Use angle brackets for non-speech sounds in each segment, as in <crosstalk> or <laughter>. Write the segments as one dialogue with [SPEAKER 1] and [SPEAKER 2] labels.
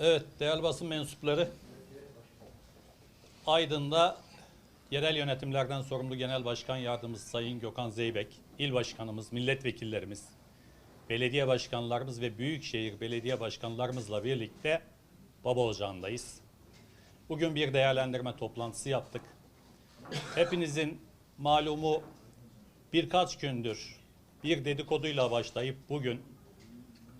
[SPEAKER 1] Evet, değerli basın mensupları, Aydın'da yerel yönetimlerden sorumlu Genel Başkan Yardımcısı Sayın Gökhan Zeybek, il başkanımız, milletvekillerimiz, belediye başkanlarımız ve büyükşehir belediye başkanlarımızla birlikte Baba. Bugün bir değerlendirme toplantısı yaptık. Hepinizin malumu birkaç gündür bir dedikoduyla başlayıp bugün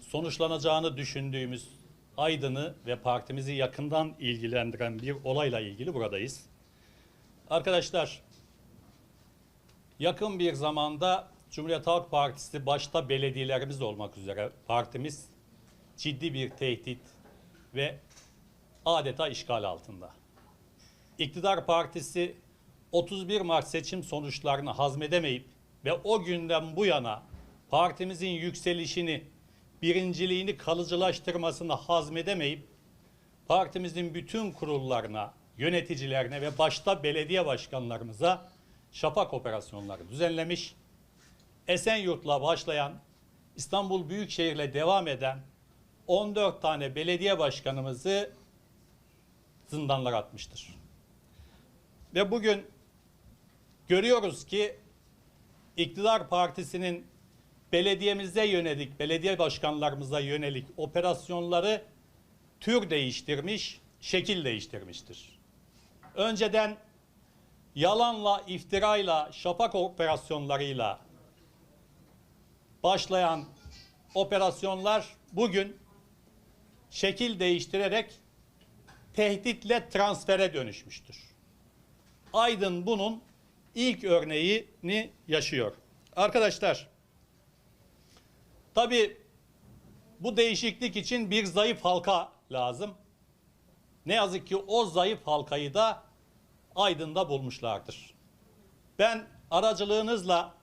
[SPEAKER 1] sonuçlanacağını düşündüğümüz Aydın'ı ve partimizi yakından ilgilendiren bir olayla ilgili buradayız. Arkadaşlar, yakın bir zamanda Cumhuriyet Halk Partisi başta belediyelerimiz olmak üzere partimiz ciddi bir tehdit ve adeta işgal altında. İktidar Partisi 31 Mart seçim sonuçlarını hazmedemeyip ve o günden bu yana partimizin yükselişini, birinciliğini kalıcılaştırmasını hazmedemeyip partimizin bütün kurullarına, yöneticilerine ve başta belediye başkanlarımıza şafak operasyonları düzenlemiş. Esenyurt'la başlayan, İstanbul Büyükşehir'le devam eden 14 tane belediye başkanımızı zindanlara atmıştır. Ve bugün görüyoruz ki iktidar partisinin belediyemize yönelik, belediye başkanlarımıza yönelik operasyonları tür değiştirmiş, şekil değiştirmiştir. Önceden yalanla, iftirayla, şafak operasyonlarıyla başlayan operasyonlar bugün şekil değiştirerek tehditle transfere dönüşmüştür. Aydın bunun ilk örneğini yaşıyor. Arkadaşlar, tabi bu değişiklik için bir zayıf halka lazım. Ne yazık ki o zayıf halkayı da Aydın'da bulmuşlardır. Ben aracılığınızla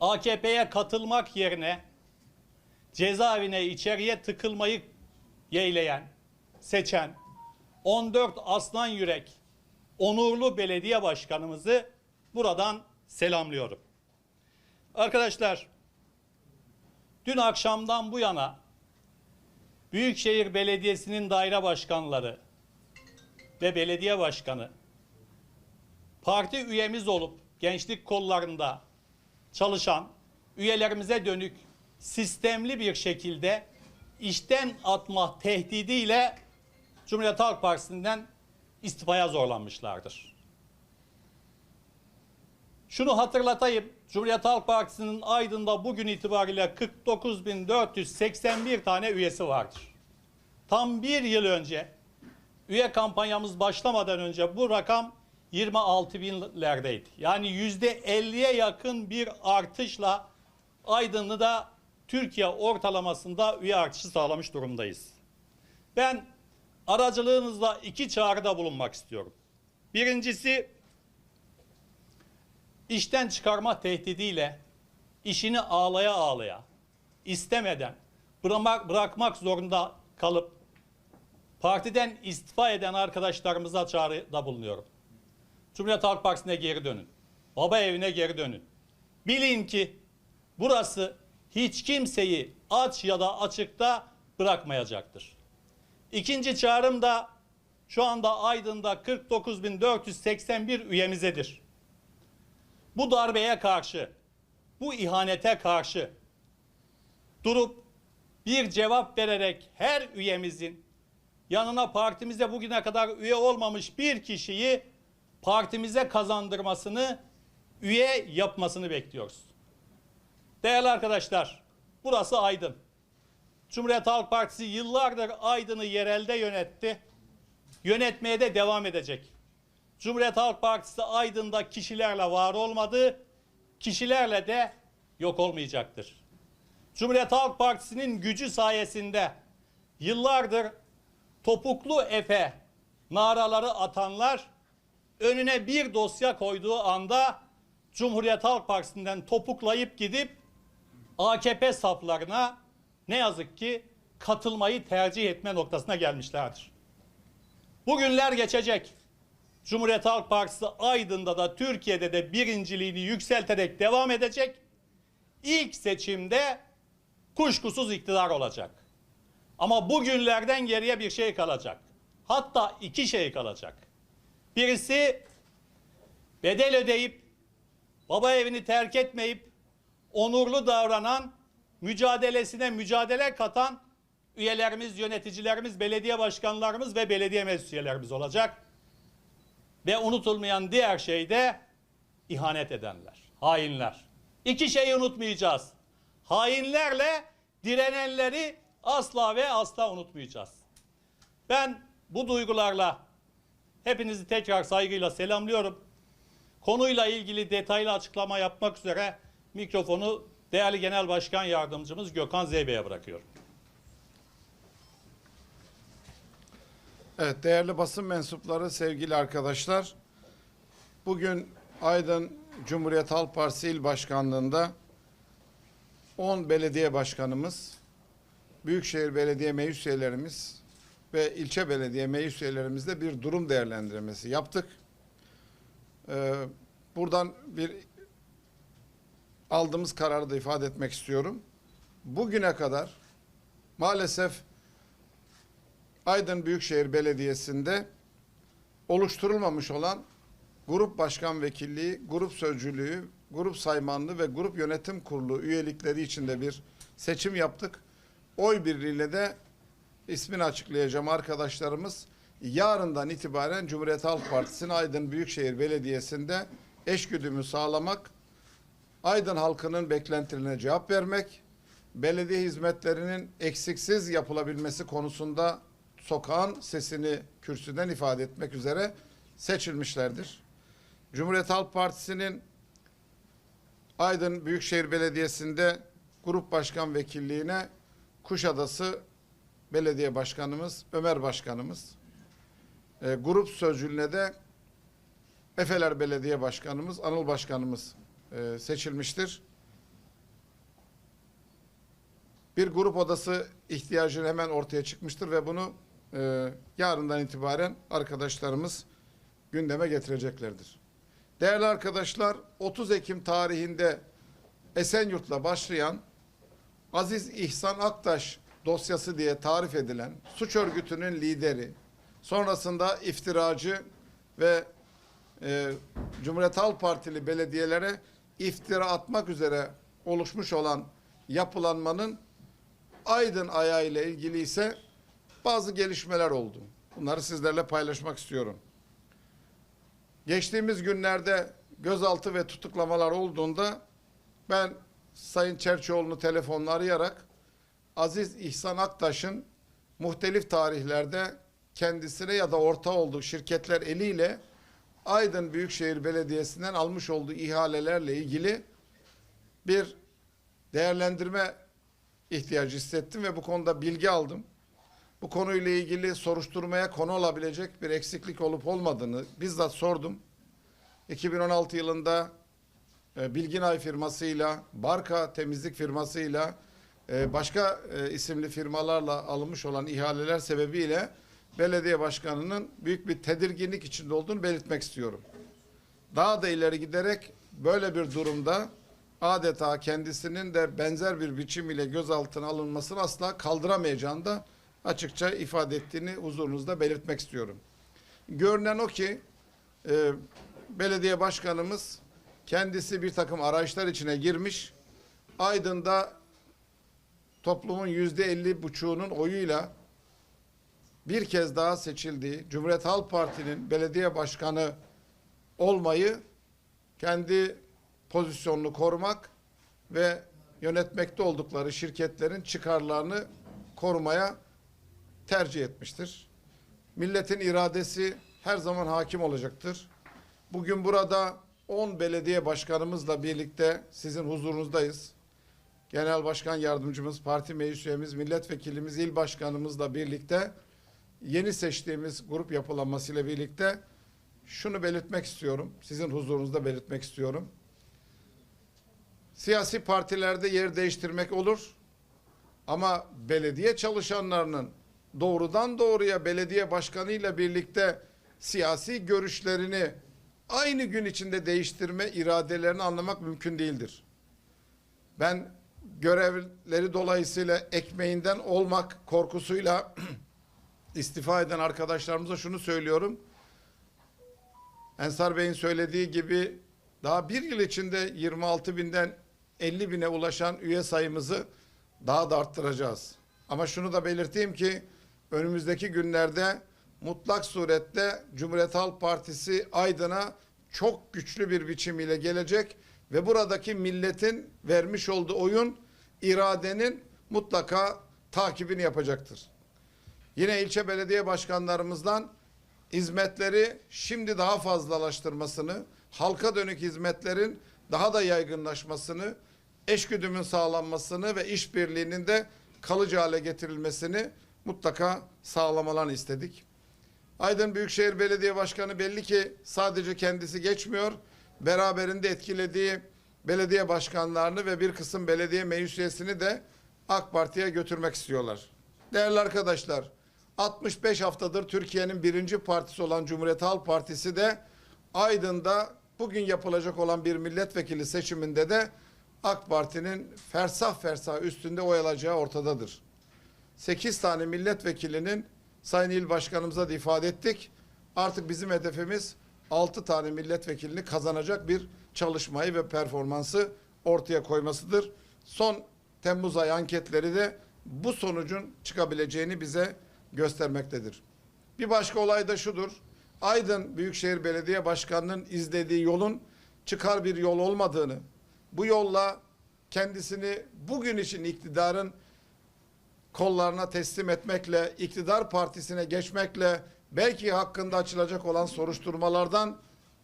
[SPEAKER 1] AKP'ye katılmak yerine cezaevine içeriye tıkılmayı yeğleyen, seçen 14 aslan yürek onurlu belediye başkanımızı buradan selamlıyorum. Arkadaşlar dün akşamdan bu yana Büyükşehir Belediyesi'nin daire başkanları ve belediye başkanı parti üyemiz olup gençlik kollarında çalışan üyelerimize dönük sistemli bir şekilde işten atma tehdidiyle Cumhuriyet Halk Partisi'nden istifaya zorlanmışlardır. Şunu hatırlatayım. Cumhuriyet Halk Partisi'nin Aydın'da bugün itibariyle 49.481 tane üyesi vardır. Tam bir yıl önce üye kampanyamız başlamadan önce bu rakam 26 binlerdeydi. Yani yüzde 50'ye yakın bir artışla Aydın'ı da Türkiye ortalamasında üye artışı sağlamış durumdayız. Ben aracılığınızla iki çağrıda bulunmak istiyorum. Birincisi işten çıkarma tehdidiyle işini ağlaya ağlaya istemeden bırakmak, zorunda kalıp partiden istifa eden arkadaşlarımıza çağrıda bulunuyorum. Cumhuriyet Halk Partisi'ne geri dönün. Baba evine geri dönün. Bilin ki burası hiç kimseyi aç ya da açıkta bırakmayacaktır. İkinci çağrım da şu anda Aydın'da 49.481 üyemizedir. Bu darbeye karşı, bu ihanete karşı durup bir cevap vererek her üyemizin yanına partimize bugüne kadar üye olmamış bir kişiyi partimize kazandırmasını, üye yapmasını bekliyoruz. Değerli arkadaşlar, burası Aydın. Cumhuriyet Halk Partisi yıllardır Aydın'ı yerelde yönetti. Yönetmeye de devam edecek. Cumhuriyet Halk Partisi Aydın'da kişilerle var olmadı, kişilerle de yok olmayacaktır. Cumhuriyet Halk Partisi'nin gücü sayesinde yıllardır topuklu Efe naraları atanlar önüne bir dosya koyduğu anda Cumhuriyet Halk Partisi'nden topuklayıp gidip AKP saflarına ne yazık ki katılmayı tercih etme noktasına gelmişlerdir. Bugünler geçecek. Cumhuriyet Halk Partisi Aydın'da da Türkiye'de de birinciliğini yükselterek devam edecek. İlk seçimde kuşkusuz iktidar olacak. Ama bugünlerden geriye bir şey kalacak. Hatta iki şey kalacak. Birisi bedel ödeyip baba evini terk etmeyip onurlu davranan, mücadelesine mücadele katan üyelerimiz, yöneticilerimiz, belediye başkanlarımız ve belediye meclis üyelerimiz olacak. Ve unutulmayan diğer şey de ihanet edenler, hainler. İki şeyi unutmayacağız. Hainlerle direnenleri asla ve asla unutmayacağız. Ben bu duygularla hepinizi tekrar saygıyla selamlıyorum. Konuyla ilgili detaylı açıklama yapmak üzere mikrofonu değerli Genel Başkan Yardımcımız Gökhan Zeybe'ye bırakıyorum.
[SPEAKER 2] Evet değerli basın mensupları, sevgili arkadaşlar. Bugün Aydın Cumhuriyet Halk Partisi İl Başkanlığı'nda 10 belediye başkanımız, Büyükşehir Belediye Meclis üyelerimiz ve ilçe belediye meclis üyelerimizle bir durum değerlendirmesi yaptık. Ee, buradan bir aldığımız kararı da ifade etmek istiyorum. Bugüne kadar maalesef Aydın Büyükşehir Belediyesi'nde oluşturulmamış olan grup başkan vekilliği, grup sözcülüğü, grup saymanlığı ve grup yönetim kurulu üyelikleri içinde bir seçim yaptık. Oy birliğiyle de ismini açıklayacağım arkadaşlarımız yarından itibaren Cumhuriyet Halk Partisi'nin Aydın Büyükşehir Belediyesi'nde eşgüdümü sağlamak, Aydın halkının beklentilerine cevap vermek, belediye hizmetlerinin eksiksiz yapılabilmesi konusunda sokağın sesini kürsüden ifade etmek üzere seçilmişlerdir. Cumhuriyet Halk Partisi'nin Aydın Büyükşehir Belediyesi'nde grup başkan vekilliğine Kuşadası Belediye Başkanımız Ömer Başkanımız, e, grup sözcülüğüne de Efeler Belediye Başkanımız Anıl Başkanımız e, seçilmiştir. Bir grup odası ihtiyacı hemen ortaya çıkmıştır ve bunu e, yarından itibaren arkadaşlarımız gündeme getireceklerdir. Değerli arkadaşlar 30 Ekim tarihinde Esenyurt'la başlayan Aziz İhsan Aktaş dosyası diye tarif edilen suç örgütünün lideri, sonrasında iftiracı ve e, Cumhuriyet Halk Partili belediyelere iftira atmak üzere oluşmuş olan yapılanmanın Aydın ayağı ile ilgili ise bazı gelişmeler oldu. Bunları sizlerle paylaşmak istiyorum. Geçtiğimiz günlerde gözaltı ve tutuklamalar olduğunda ben Sayın Çerçioğlu'nu telefonla arayarak Aziz İhsan Aktaş'ın muhtelif tarihlerde kendisine ya da orta olduğu şirketler eliyle Aydın Büyükşehir Belediyesi'nden almış olduğu ihalelerle ilgili bir değerlendirme ihtiyacı hissettim ve bu konuda bilgi aldım. Bu konuyla ilgili soruşturmaya konu olabilecek bir eksiklik olup olmadığını bizzat sordum. 2016 yılında e, Bilginay firmasıyla, Barka temizlik firmasıyla, e, başka e, isimli firmalarla alınmış olan ihaleler sebebiyle belediye başkanının büyük bir tedirginlik içinde olduğunu belirtmek istiyorum. Daha da ileri giderek böyle bir durumda adeta kendisinin de benzer bir biçim ile gözaltına alınmasını asla kaldıramayacağını da açıkça ifade ettiğini huzurunuzda belirtmek istiyorum. Görünen o ki e, belediye başkanımız kendisi bir takım arayışlar içine girmiş. Aydın'da toplumun yüzde elli buçuğunun oyuyla bir kez daha seçildiği Cumhuriyet Halk Parti'nin belediye başkanı olmayı kendi pozisyonunu korumak ve yönetmekte oldukları şirketlerin çıkarlarını korumaya tercih etmiştir. Milletin iradesi her zaman hakim olacaktır. Bugün burada 10 belediye başkanımızla birlikte sizin huzurunuzdayız. Genel Başkan Yardımcımız, parti meclis üyemiz, milletvekilimiz, il başkanımızla birlikte yeni seçtiğimiz grup yapılanmasıyla birlikte şunu belirtmek istiyorum. Sizin huzurunuzda belirtmek istiyorum. Siyasi partilerde yer değiştirmek olur. Ama belediye çalışanlarının doğrudan doğruya belediye başkanıyla birlikte siyasi görüşlerini aynı gün içinde değiştirme iradelerini anlamak mümkün değildir. Ben görevleri dolayısıyla ekmeğinden olmak korkusuyla <clears throat> istifa eden arkadaşlarımıza şunu söylüyorum. Ensar Bey'in söylediği gibi daha bir yıl içinde 26 binden 50 bine ulaşan üye sayımızı daha da arttıracağız. Ama şunu da belirteyim ki önümüzdeki günlerde mutlak surette Cumhuriyet Halk Partisi Aydın'a çok güçlü bir biçimiyle gelecek ve buradaki milletin vermiş olduğu oyun iradenin mutlaka takibini yapacaktır. Yine ilçe belediye başkanlarımızdan hizmetleri şimdi daha fazlalaştırmasını, halka dönük hizmetlerin daha da yaygınlaşmasını, eşgüdümün sağlanmasını ve işbirliğinin de kalıcı hale getirilmesini mutlaka sağlamalarını istedik. Aydın Büyükşehir Belediye Başkanı belli ki sadece kendisi geçmiyor, beraberinde etkilediği belediye başkanlarını ve bir kısım belediye meclis üyesini de AK Parti'ye götürmek istiyorlar. Değerli arkadaşlar, 65 haftadır Türkiye'nin birinci partisi olan Cumhuriyet Halk Partisi de Aydın'da bugün yapılacak olan bir milletvekili seçiminde de AK Parti'nin fersah fersah üstünde oy alacağı ortadadır. 8 tane milletvekilinin Sayın İl Başkanımıza da ifade ettik. Artık bizim hedefimiz 6 tane milletvekilini kazanacak bir çalışmayı ve performansı ortaya koymasıdır. Son Temmuz ayı anketleri de bu sonucun çıkabileceğini bize göstermektedir. Bir başka olay da şudur. Aydın Büyükşehir Belediye Başkanı'nın izlediği yolun çıkar bir yol olmadığını, bu yolla kendisini bugün için iktidarın kollarına teslim etmekle, iktidar partisine geçmekle belki hakkında açılacak olan soruşturmalardan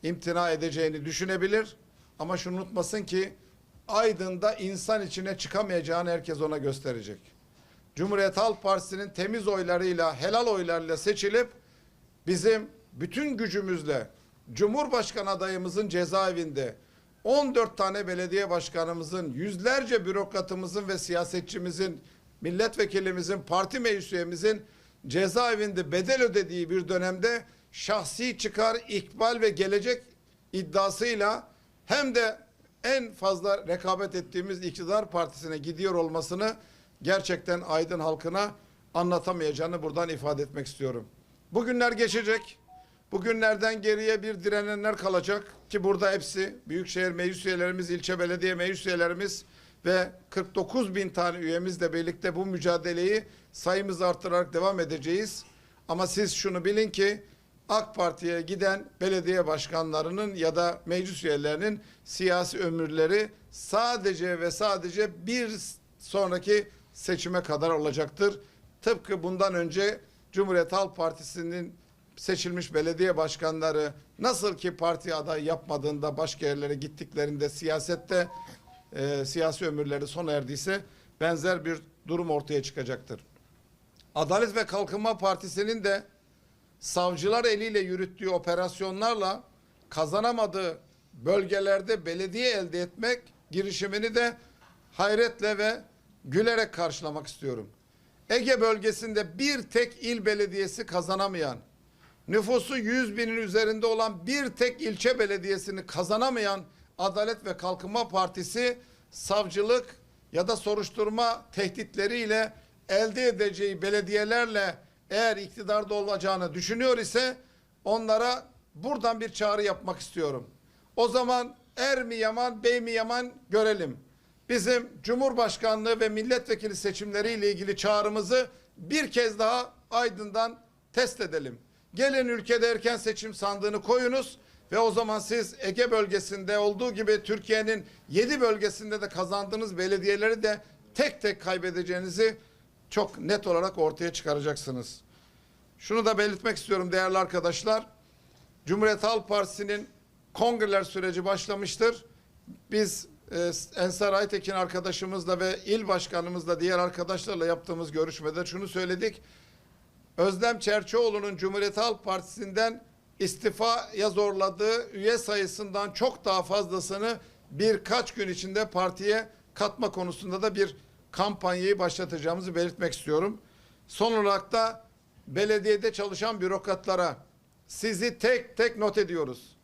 [SPEAKER 2] imtina edeceğini düşünebilir. Ama şunu unutmasın ki Aydın'da insan içine çıkamayacağını herkes ona gösterecek. Cumhuriyet Halk Partisi'nin temiz oylarıyla, helal oylarıyla seçilip bizim bütün gücümüzle Cumhurbaşkanı adayımızın cezaevinde 14 tane belediye başkanımızın, yüzlerce bürokratımızın ve siyasetçimizin, milletvekilimizin, parti meclis üyemizin cezaevinde bedel ödediği bir dönemde şahsi çıkar, ikbal ve gelecek iddiasıyla hem de en fazla rekabet ettiğimiz iktidar partisine gidiyor olmasını gerçekten Aydın halkına anlatamayacağını buradan ifade etmek istiyorum. Bugünler geçecek. Bugünlerden geriye bir direnenler kalacak ki burada hepsi Büyükşehir Meclis üyelerimiz, ilçe belediye meclis üyelerimiz ve 49 bin tane üyemizle birlikte bu mücadeleyi sayımızı arttırarak devam edeceğiz. Ama siz şunu bilin ki AK Parti'ye giden belediye başkanlarının ya da meclis üyelerinin siyasi ömürleri sadece ve sadece bir sonraki seçime kadar olacaktır. Tıpkı bundan önce Cumhuriyet Halk Partisi'nin seçilmiş belediye başkanları nasıl ki parti aday yapmadığında başka yerlere gittiklerinde siyasette e, siyasi ömürleri sona erdiyse benzer bir durum ortaya çıkacaktır. Adalet ve Kalkınma Partisi'nin de savcılar eliyle yürüttüğü operasyonlarla kazanamadığı bölgelerde belediye elde etmek girişimini de hayretle ve gülerek karşılamak istiyorum. Ege bölgesinde bir tek il belediyesi kazanamayan, nüfusu 100 binin üzerinde olan bir tek ilçe belediyesini kazanamayan Adalet ve Kalkınma Partisi savcılık ya da soruşturma tehditleriyle elde edeceği belediyelerle eğer iktidarda olacağını düşünüyor ise onlara buradan bir çağrı yapmak istiyorum. O zaman er mi yaman, bey mi yaman görelim. Bizim Cumhurbaşkanlığı ve milletvekili seçimleriyle ilgili çağrımızı bir kez daha Aydın'dan test edelim. Gelin ülkede erken seçim sandığını koyunuz ve o zaman siz Ege bölgesinde olduğu gibi Türkiye'nin yedi bölgesinde de kazandığınız belediyeleri de tek tek kaybedeceğinizi çok net olarak ortaya çıkaracaksınız. Şunu da belirtmek istiyorum değerli arkadaşlar. Cumhuriyet Halk Partisi'nin kongreler süreci başlamıştır. Biz e, Ensar Aytekin arkadaşımızla ve il başkanımızla diğer arkadaşlarla yaptığımız görüşmede şunu söyledik. Özlem Çerçioğlu'nun Cumhuriyet Halk Partisi'nden istifaya zorladığı üye sayısından çok daha fazlasını birkaç gün içinde partiye katma konusunda da bir kampanyayı başlatacağımızı belirtmek istiyorum. Son olarak da belediyede çalışan bürokratlara sizi tek tek not ediyoruz.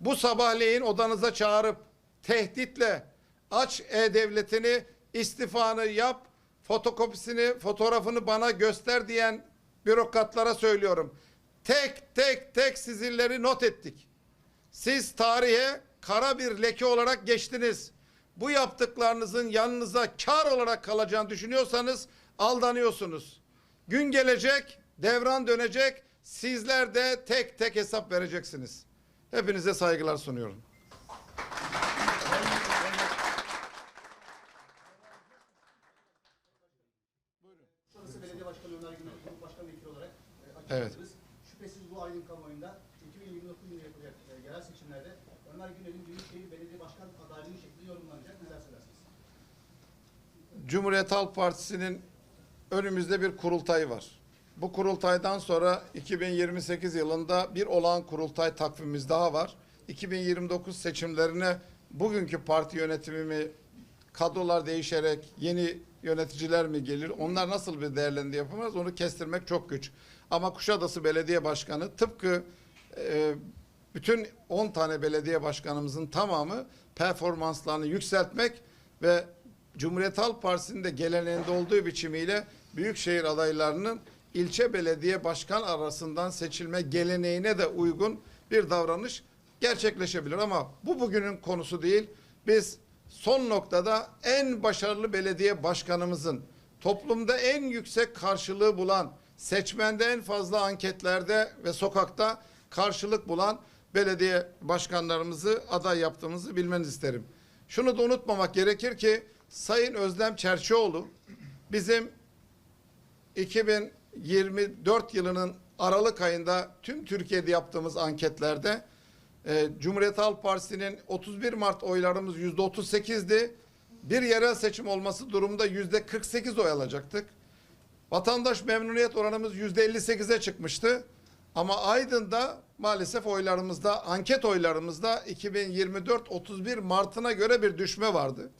[SPEAKER 2] Bu sabahleyin odanıza çağırıp tehditle aç e-devletini istifanı yap, fotokopisini, fotoğrafını bana göster diyen bürokratlara söylüyorum. Tek tek tek sizleri not ettik. Siz tarihe kara bir leke olarak geçtiniz. Bu yaptıklarınızın yanınıza kar olarak kalacağını düşünüyorsanız aldanıyorsunuz. Gün gelecek, devran dönecek. Sizler de tek tek hesap vereceksiniz. Hepinize saygılar sunuyorum.
[SPEAKER 3] Burası Belediye Başkanı Ömer Güney, Grup Başkan Vekili olarak e,
[SPEAKER 2] Evet.
[SPEAKER 3] açıkladınız. Şüphesiz bu aydın kamuoyunda 2029 yılında yapılacak e, yerel seçimlerde Ömer Güney'in Büyükşehir Belediye Başkan adaylığı şekli yorumlanacak. Neler söylersiniz?
[SPEAKER 2] Cumhuriyet Halk Partisi'nin önümüzde bir kurultayı var. Bu kurultaydan sonra 2028 yılında bir olağan kurultay takvimimiz daha var. 2029 seçimlerine bugünkü parti yönetimi mi, kadrolar değişerek yeni yöneticiler mi gelir? Onlar nasıl bir değerlendirme yapamaz? Onu kestirmek çok güç. Ama Kuşadası Belediye Başkanı tıpkı e, bütün 10 tane belediye başkanımızın tamamı performanslarını yükseltmek ve Cumhuriyet Halk Partisi'nin de geleneğinde olduğu biçimiyle büyükşehir adaylarının ilçe belediye başkan arasından seçilme geleneğine de uygun bir davranış gerçekleşebilir ama bu bugünün konusu değil. Biz son noktada en başarılı belediye başkanımızın toplumda en yüksek karşılığı bulan, seçmende en fazla anketlerde ve sokakta karşılık bulan belediye başkanlarımızı aday yaptığımızı bilmenizi isterim. Şunu da unutmamak gerekir ki Sayın Özlem Çerçioğlu bizim 2024 yılının Aralık ayında tüm Türkiye'de yaptığımız anketlerde e, Cumhuriyet Halk Partisi'nin 31 Mart oylarımız yüzde 38'di. Bir yerel seçim olması durumunda yüzde 48 oy alacaktık. Vatandaş memnuniyet oranımız yüzde 58'e çıkmıştı. Ama Aydın'da maalesef oylarımızda, anket oylarımızda 2024-31 Mart'ına göre bir düşme vardı.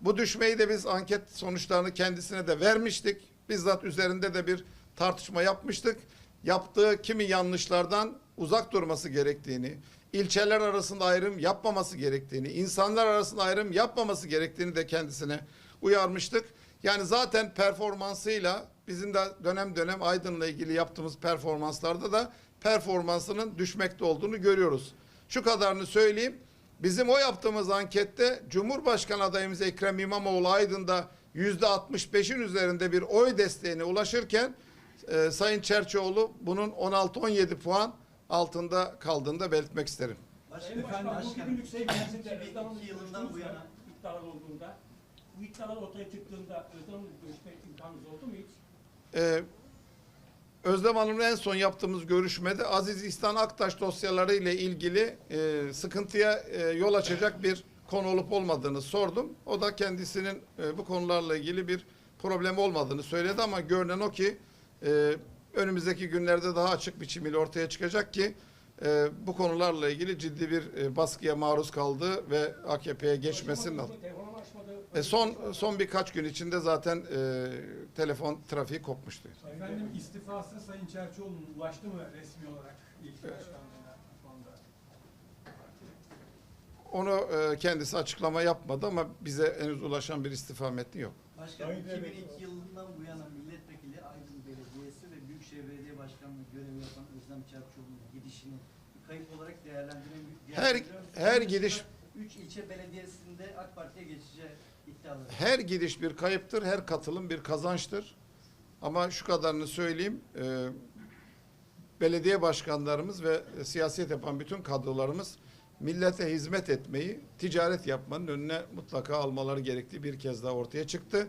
[SPEAKER 2] Bu düşmeyi de biz anket sonuçlarını kendisine de vermiştik. Bizzat üzerinde de bir tartışma yapmıştık. Yaptığı kimi yanlışlardan uzak durması gerektiğini, ilçeler arasında ayrım yapmaması gerektiğini, insanlar arasında ayrım yapmaması gerektiğini de kendisine uyarmıştık. Yani zaten performansıyla bizim de dönem dönem Aydın'la ilgili yaptığımız performanslarda da performansının düşmekte olduğunu görüyoruz. Şu kadarını söyleyeyim. Bizim o yaptığımız ankette Cumhurbaşkanı adayımız Ekrem İmamoğlu Aydın'da yüzde 65'in üzerinde bir oy desteğine ulaşırken e, Sayın Çerçioğlu bunun 16-17 puan altında kaldığını da belirtmek isterim.
[SPEAKER 4] Başkan, bu bugünlük sevgilisi Özlem'in yılından bu yana iddialar olduğunda, bu iddialar ortaya çıktığında Özlem'le görüşme imkanınız oldu mu hiç?
[SPEAKER 2] Ee, Özlem Hanım'la en son yaptığımız görüşmede Aziz İhsan Aktaş dosyaları ile ilgili e, sıkıntıya e, yol açacak bir konu olup olmadığını sordum. O da kendisinin e, bu konularla ilgili bir problem olmadığını söyledi ama görünen o ki e, önümüzdeki günlerde daha açık biçimiyle ortaya çıkacak ki e, bu konularla ilgili ciddi bir e, baskıya maruz kaldı ve AKP'ye geçmesinin altı. E son son birkaç gün içinde zaten e, telefon trafiği kopmuştu.
[SPEAKER 5] Efendim istifası Sayın Çerçioğlu'nun ulaştı mı resmi olarak ilk başkanlığına şu anda?
[SPEAKER 2] Onu e, kendisi açıklama yapmadı ama bize henüz ulaşan bir istifa metni yok.
[SPEAKER 6] Başkan
[SPEAKER 5] Sayın
[SPEAKER 6] 2002 yılından bu yana milletvekili Aydın Belediyesi ve Büyükşehir Belediye Başkanlığı görevi yapan Özlem Çerçoğlu'nun gidişini kayıp olarak değerlendirebiliyor
[SPEAKER 2] Her her gidiş
[SPEAKER 6] 3 ilçe belediyesinde AK Parti'ye geçeceği iddiaları.
[SPEAKER 2] her gidiş bir kayıptır, her katılım bir kazançtır. Ama şu kadarını söyleyeyim. e, belediye başkanlarımız ve siyaset yapan bütün kadrolarımız millete hizmet etmeyi, ticaret yapmanın önüne mutlaka almaları gerektiği bir kez daha ortaya çıktı.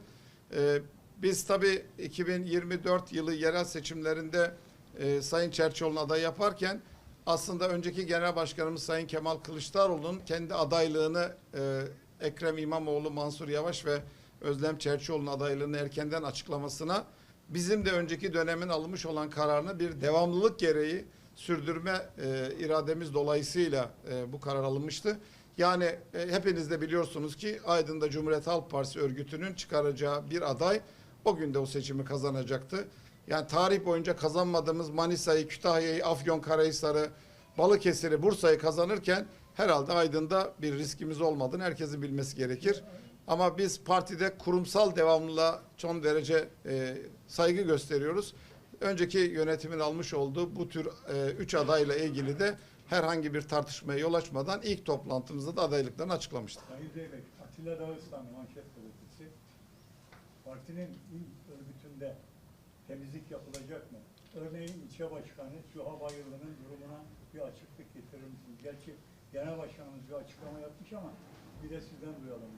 [SPEAKER 2] E, biz tabii 2024 yılı yerel seçimlerinde e, Sayın Çerçioğlu'na aday yaparken aslında önceki genel başkanımız Sayın Kemal Kılıçdaroğlu'nun kendi adaylığını e, Ekrem İmamoğlu, Mansur Yavaş ve Özlem Çerçioğlu'nun adaylığını erkenden açıklamasına bizim de önceki dönemin alınmış olan kararını bir devamlılık gereği sürdürme e, irademiz dolayısıyla e, bu karar alınmıştı. Yani e, hepiniz de biliyorsunuz ki Aydın'da Cumhuriyet Halk Partisi örgütünün çıkaracağı bir aday o gün de o seçimi kazanacaktı. Yani tarih boyunca kazanmadığımız Manisa'yı, Kütahya'yı, Afyonkarahisar'ı, Balıkesir'i, Bursa'yı kazanırken herhalde Aydın'da bir riskimiz olmadığını herkesin bilmesi gerekir. Ama biz partide kurumsal devamlılığa son derece e, saygı gösteriyoruz. Önceki yönetimin almış olduğu bu tür e, üç adayla ilgili de herhangi bir tartışmaya yol açmadan ilk toplantımızda da adaylıklarını açıklamıştık.
[SPEAKER 7] Sayın Zeybek, Atilla Dağıstan manşet gazetesi. Partinin il örgütünde temizlik yapılacak mı? Örneğin ilçe başkanı Süha Bayırlı'nın durumuna bir açıklık getirir misiniz? Gerçi genel başkanımız bir açıklama yapmış ama bir de sizden duyalım.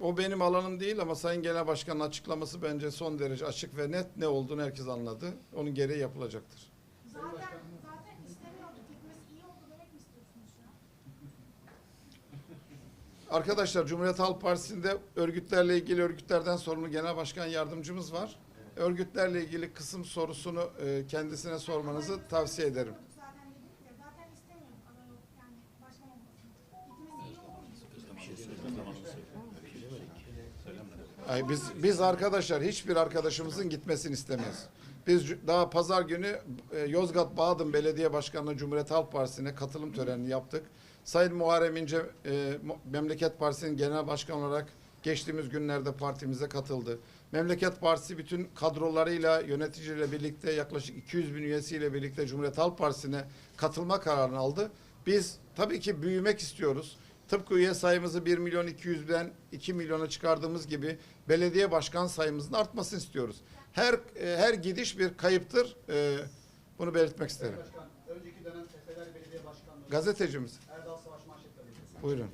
[SPEAKER 2] O benim alanım değil ama Sayın Genel Başkan'ın açıklaması bence son derece açık ve net ne olduğunu herkes anladı. Onun gereği yapılacaktır.
[SPEAKER 8] Zaten, zaten istemiyorduk. Gitmesi iyi oldu demek mi istiyorsunuz şu an?
[SPEAKER 2] Arkadaşlar Cumhuriyet Halk Partisi'nde örgütlerle ilgili örgütlerden sorumlu Genel Başkan Yardımcımız var. Örgütlerle ilgili kısım sorusunu e, kendisine sormanızı tavsiye ederim.
[SPEAKER 8] Mu?
[SPEAKER 2] Ay biz biz arkadaşlar hiçbir arkadaşımızın gitmesini istemeyiz. Biz daha pazar günü e, Yozgat Bağdım Belediye Başkanlığı Cumhuriyet Halk Partisi'ne katılım törenini yaptık. Sayın Muharrem İnce e, Memleket Partisi'nin genel başkan olarak geçtiğimiz günlerde partimize katıldı. Memleket Partisi bütün kadrolarıyla, yöneticileriyle birlikte yaklaşık 200 bin üyesiyle birlikte Cumhuriyet Halk Partisi'ne katılma kararını aldı. Biz tabii ki büyümek istiyoruz. Tıpkı üye sayımızı 1 milyon 200'den 2 milyona çıkardığımız gibi belediye başkan sayımızın artmasını istiyoruz. Her e, her gidiş bir kayıptır. E, Bunu belirtmek isterim.
[SPEAKER 3] Başkan, önceki dönem Tepeler Belediye Başkanlığı
[SPEAKER 2] Gazetecimiz.
[SPEAKER 3] Erdal Savaş Manşet Gazetesi.
[SPEAKER 2] Buyurun.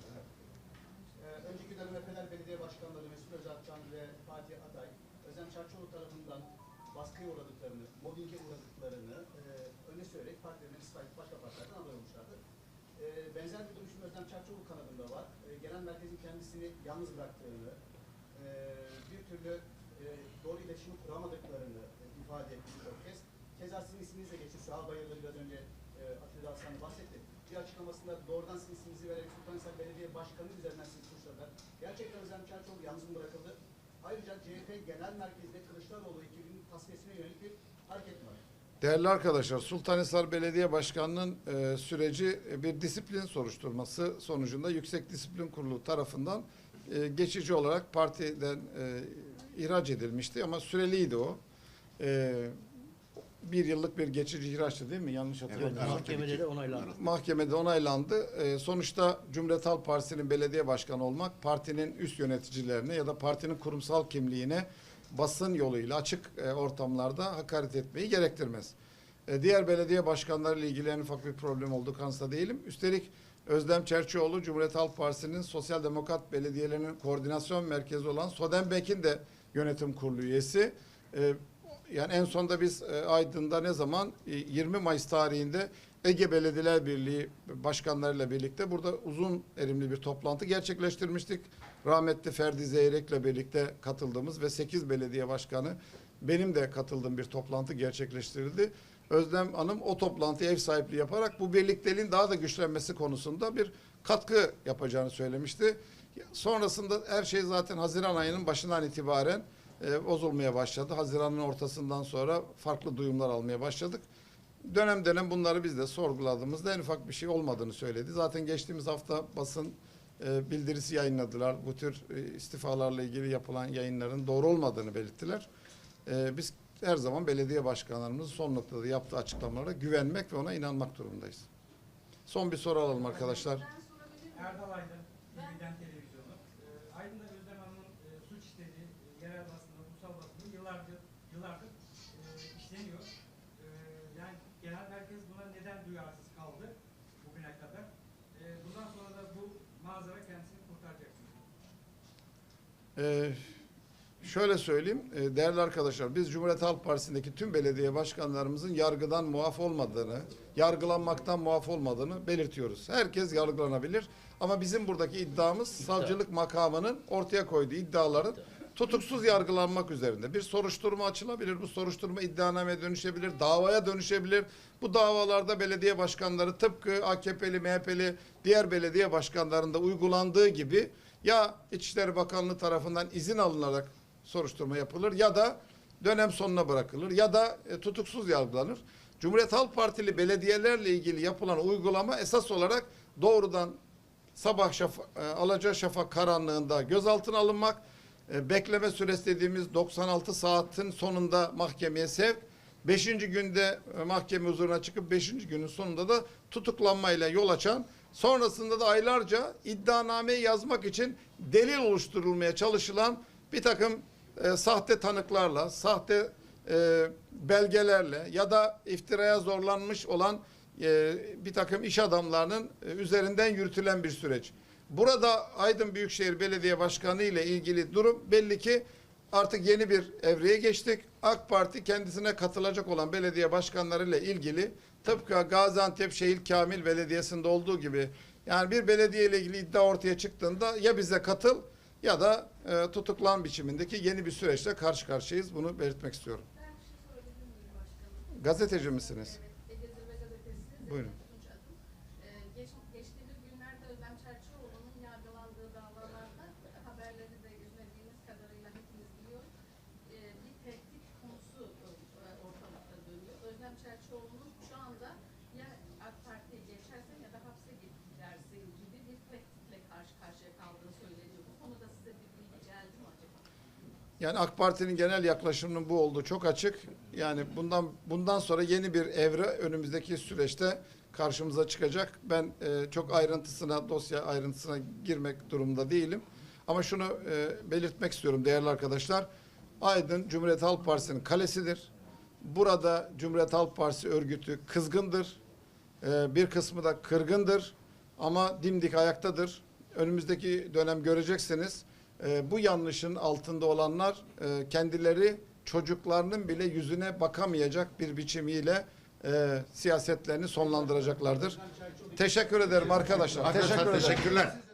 [SPEAKER 3] Benzer bir duruşun Özlem Çarçoğlu kanadında var. E, genel merkezin kendisini yalnız bıraktığını, e, bir türlü e, doğru iletişimi kuramadıklarını e, ifade etti birçok kez. Keza sizin isminiz de geçti. Süha Bayırlı biraz önce e, Atilla Aslan'ı bahsetti. Bir açıklamasında doğrudan sizin isminizi vererek Sultanhisar Belediye Başkanı üzerinden sizi suçladılar. Gerçekten Özlem Çerçoğlu yalnız bırakıldı? Ayrıca CHP Genel Merkez'de Kılıçdaroğlu ekibinin tasfiyesine yönelik bir hareket var.
[SPEAKER 2] Değerli arkadaşlar, Sultanhisar Belediye Başkanı'nın e, süreci e, bir disiplin soruşturması sonucunda Yüksek Disiplin Kurulu tarafından e, geçici olarak partiden e, ihraç edilmişti ama süreliydi o. E, bir yıllık bir geçici ihraçtı değil mi? Yanlış hatırlamıyorum.
[SPEAKER 9] Mahkemede de onaylandı.
[SPEAKER 2] Mahkemede onaylandı. E, sonuçta Cumhuriyet Halk Partisi'nin belediye başkanı olmak partinin üst yöneticilerine ya da partinin kurumsal kimliğine basın yoluyla açık e, ortamlarda hakaret etmeyi gerektirmez. E, diğer belediye başkanları ile ilgili en ufak bir problem olduğu kanısında değilim. Üstelik Özlem Çerçioğlu Cumhuriyet Halk Partisi'nin Sosyal Demokrat Belediyelerinin koordinasyon merkezi olan Sodembek'in de yönetim kurulu üyesi. E, yani en sonda biz e, Aydın'da ne zaman E, 20 Mayıs tarihinde Ege Belediyeler Birliği başkanlarıyla birlikte burada uzun erimli bir toplantı gerçekleştirmiştik. Rahmetli Ferdi Zeyrek'le birlikte katıldığımız ve 8 belediye başkanı benim de katıldığım bir toplantı gerçekleştirildi. Özlem Hanım o toplantıya ev sahipliği yaparak bu birlikteliğin daha da güçlenmesi konusunda bir katkı yapacağını söylemişti. Sonrasında her şey zaten Haziran ayının başından itibaren e, bozulmaya başladı. Haziran'ın ortasından sonra farklı duyumlar almaya başladık. Dönem dönem bunları biz de sorguladığımızda en ufak bir şey olmadığını söyledi. Zaten geçtiğimiz hafta basın e, bildirisi yayınladılar. Bu tür e, istifalarla ilgili yapılan yayınların doğru olmadığını belirttiler. E, biz her zaman belediye başkanlarımızın son noktada yaptığı açıklamalara güvenmek ve ona inanmak durumundayız. Son bir soru alalım arkadaşlar.
[SPEAKER 5] Erdal Aydın, Ee,
[SPEAKER 2] şöyle söyleyeyim, e, değerli arkadaşlar, biz Cumhuriyet Halk Partisi'ndeki tüm belediye başkanlarımızın yargıdan muaf olmadığını, yargılanmaktan muaf olmadığını belirtiyoruz. Herkes yargılanabilir ama bizim buradaki iddiamız savcılık makamının ortaya koyduğu iddiaların tutuksuz yargılanmak üzerinde. Bir soruşturma açılabilir, bu soruşturma iddianameye dönüşebilir, davaya dönüşebilir. Bu davalarda belediye başkanları tıpkı AKP'li, MHP'li diğer belediye başkanlarında uygulandığı gibi ya İçişleri Bakanlığı tarafından izin alınarak soruşturma yapılır ya da dönem sonuna bırakılır ya da e, tutuksuz yargılanır. Cumhuriyet Halk Partili belediyelerle ilgili yapılan uygulama esas olarak doğrudan sabah şafa, e, alaca şafak karanlığında gözaltına alınmak, e, bekleme süresi dediğimiz 96 saatin sonunda mahkemeye sevk, beşinci günde e, mahkeme huzuruna çıkıp beşinci günün sonunda da tutuklanmayla yol açan, sonrasında da aylarca iddianameyi yazmak için delil oluşturulmaya çalışılan bir takım e, sahte tanıklarla, sahte e, belgelerle ya da iftiraya zorlanmış olan e, bir takım iş adamlarının e, üzerinden yürütülen bir süreç. Burada Aydın Büyükşehir Belediye Başkanı ile ilgili durum belli ki artık yeni bir evreye geçtik. AK Parti kendisine katılacak olan belediye başkanları ile ilgili tıpkı Gaziantep Şehir Kamil Belediyesi'nde olduğu gibi yani bir belediye ile ilgili iddia ortaya çıktığında ya bize katıl ya da e, tutuklan biçimindeki yeni bir süreçle karşı karşıyayız. Bunu belirtmek istiyorum.
[SPEAKER 8] Şey?
[SPEAKER 2] Gazeteci misiniz?
[SPEAKER 8] Evet.
[SPEAKER 2] Buyurun.
[SPEAKER 8] Tunç adım. Ee, geç, geçtiğimiz günlerde Özlem Çerçioğlu'nun yargılandığı davalarda haberleri de izlediğimiz kadarıyla hepimiz biliyoruz. Ee, bir tehdit konusu e, ortalıkta dönüyor. Özlem Çerçioğlu'nun şu anda ya AK Parti'ye geçersen ya da hapse gidersin gibi bir tehditle karşı karşıya kaldığı söyleniyor. Bu konuda size bir bilgi geldi mi acaba?
[SPEAKER 2] Yani AK Parti'nin genel yaklaşımının bu olduğu çok açık. Yani bundan bundan sonra yeni bir evre önümüzdeki süreçte karşımıza çıkacak. Ben e, çok ayrıntısına, dosya ayrıntısına girmek durumunda değilim. Ama şunu e, belirtmek istiyorum değerli arkadaşlar. Aydın Cumhuriyet Halk Partisi'nin kalesidir. Burada Cumhuriyet Halk Partisi örgütü kızgındır. E, bir kısmı da kırgındır. Ama dimdik ayaktadır. Önümüzdeki dönem göreceksiniz. E, bu yanlışın altında olanlar e, kendileri çocuklarının bile yüzüne bakamayacak bir biçimiyle e, siyasetlerini sonlandıracaklardır. Teşekkür ederim arkadaşlar. Ederim.
[SPEAKER 9] Teşekkürler.